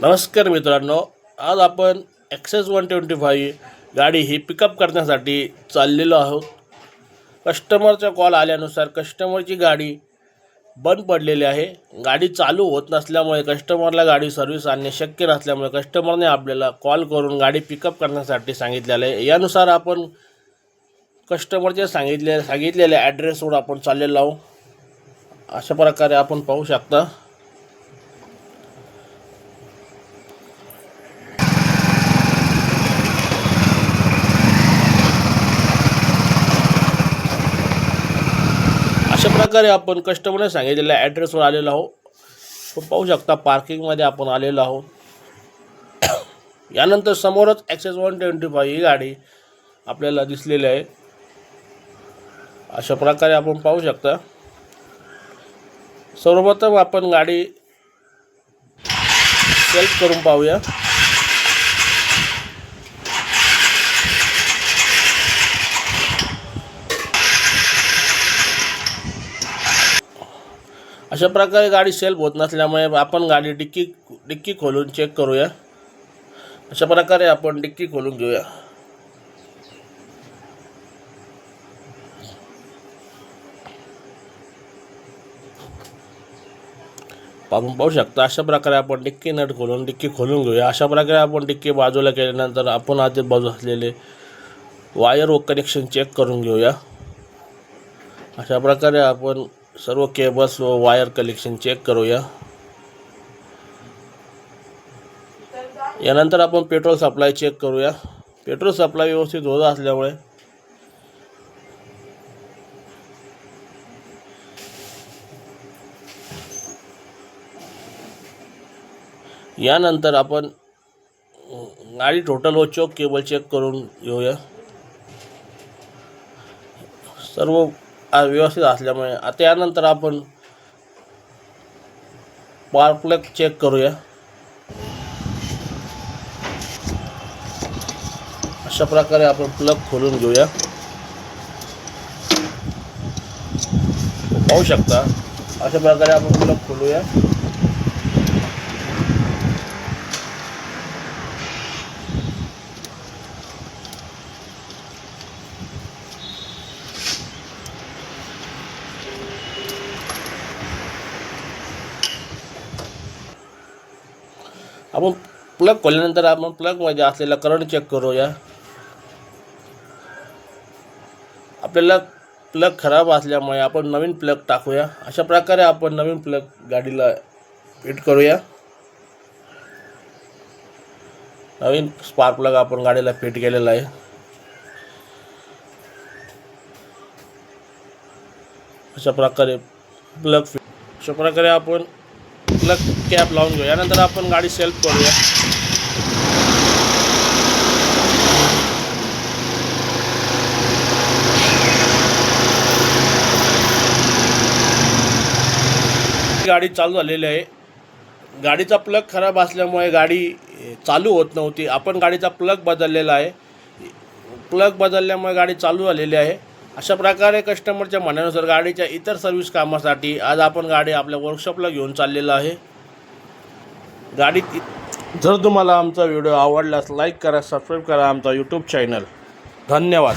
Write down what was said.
नमस्कार मित्रांनो आज आपण ॲक्सेस वन ट्वेंटी फाईव्ह गाडी ही पिकअप करण्यासाठी चाललेलो आहोत. कस्टमरचा कॉल आल्यानुसार कस्टमरची गाडी बंद पडलेली आहे. गाडी चालू होत नसल्यामुळे कस्टमरला गाडी सर्व्हिस आणणे शक्य नसल्यामुळे कस्टमरने आपल्याला कॉल करून गाडी पिकअप करण्यासाठी सांगितलेलं आहे. यानुसार आपण कस्टमरच्या सांगितले सांगितलेल्या ॲड्रेसवर आपण चाललेलो आहोत. अशा प्रकारे आपण पाहू शकता. अशा प्रकारे आपण कस्टमरने सांगितलेल्या ॲड्रेसवर आलेलो आहोत. पाहू शकता पार्किंगमध्ये आपण आलेलो आहोत. यानंतर समोरच ॲक्सेस वन ट्वेंटी फाय ही गाडी आपल्याला दिसलेली आहे. अशा प्रकारे आपण पाहू शकता. सर्वप्रथम आपण गाडी सेल्फ करून पाहूया. अशा प्रकारे गाडी सेल्फ होत नसल्यामुळे आपण गाडी डिक्की डिक्की खोलून चेक करूया. अशा प्रकारे आपण डिक्की खोलून घेऊया. आपण पाहू शकता अशा प्रकारे आपण डिक्की नट खोलून डिक्की खोलून घेऊया. अशा प्रकारे आपण डिक्की बाजूला केल्यानंतर आपण आधी बाजू असलेले वायर व कनेक्शन चेक करून घेऊया. अशा प्रकारे आपण सर्व केबल्स व वायर कलेक्शन चेक करूया. यानंतर आपण पेट्रोल सप्लाय चेक करूया. पेट्रोल सप्लाय व्यवस्थित होत असल्यामुळे. यानंतर आपण गाडी टोटल व चोक केबल चेक करून घेऊया. सर्व व्यवस्थित असल्यामुळे. आता यानंतर आपण स्पार्क प्लग चेक करूया. अशा प्रकारे आपण प्लग खोलून घेऊया. पाहू शकता. अशा प्रकारे आपण प्लग खोलूया. आपण प्लग खोलल्यानंतर आपण प्लगमध्ये असलेला करंट चेक करूया. आपल्याला प्लग खराब असल्यामुळे आपण नवीन प्लग टाकूया. अशा प्रकारे आपण नवीन प्लग गाडीला फिट करूया. नवीन स्पार्क प्लग आपण गाडीला फिट केलेला आहे. अशा प्रकारे प्लग फिट अशा प्रकारे आपण प्लग कॅप लावून घेऊ यानंतर आपण गाडी सेल्फ करूया. गाडी चालू झालेली आहे. गाडीचा प्लग खराब असल्यामुळे गाडी चालू होत नव्हती. आपण गाडीचा प्लग बदललेला आहे. प्लग बदलल्यामुळे गाडी चालू झालेली आहे. अशा प्रकारे कस्टमरच्या म्हणण्यानुसार गाडीच्या इतर सर्व्हिस कामासाठी आज आपण गाडी आपल्या वर्कशॉपला घेऊन चाललेलो आहे. गाडीत जर तुम्हाला आमचा व्हिडिओ आवडल्यास लाईक करा सबस्क्राईब करा आमचा यूट्यूब चॅनल धन्यवाद.